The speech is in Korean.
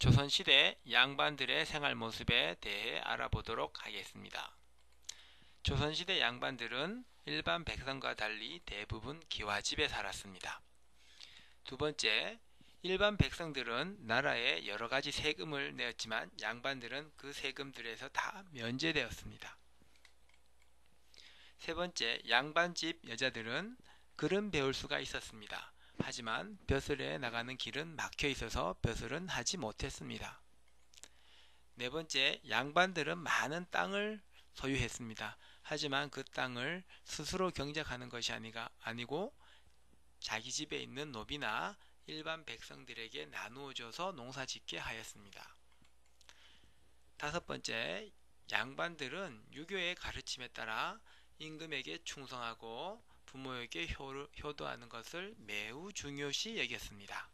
조선시대 양반들의 생활 모습에 대해 알아보도록 하겠습니다. 조선시대 양반들은 일반 백성과 달리 대부분 기와집에 살았습니다. 두 번째, 일반 백성들은 나라에 여러 가지 세금을 내었지만 양반들은 그 세금들에서 다 면제되었습니다. 세 번째, 양반집 여자들은 글은 배울 수가 있었습니다. 하지만 벼슬에 나가는 길은 막혀 있어서 벼슬은 하지 못했습니다. 네 번째, 양반들은 많은 땅을 소유했습니다. 하지만 그 땅을 스스로 경작하는 것이 아니고 자기 집에 있는 노비나 일반 백성들에게 나누어 줘서 농사 짓게 하였습니다. 다섯 번째, 양반들은 유교의 가르침에 따라 임금에게 충성하고 부모에게 효도하는 것을 매우 중요시 여겼습니다.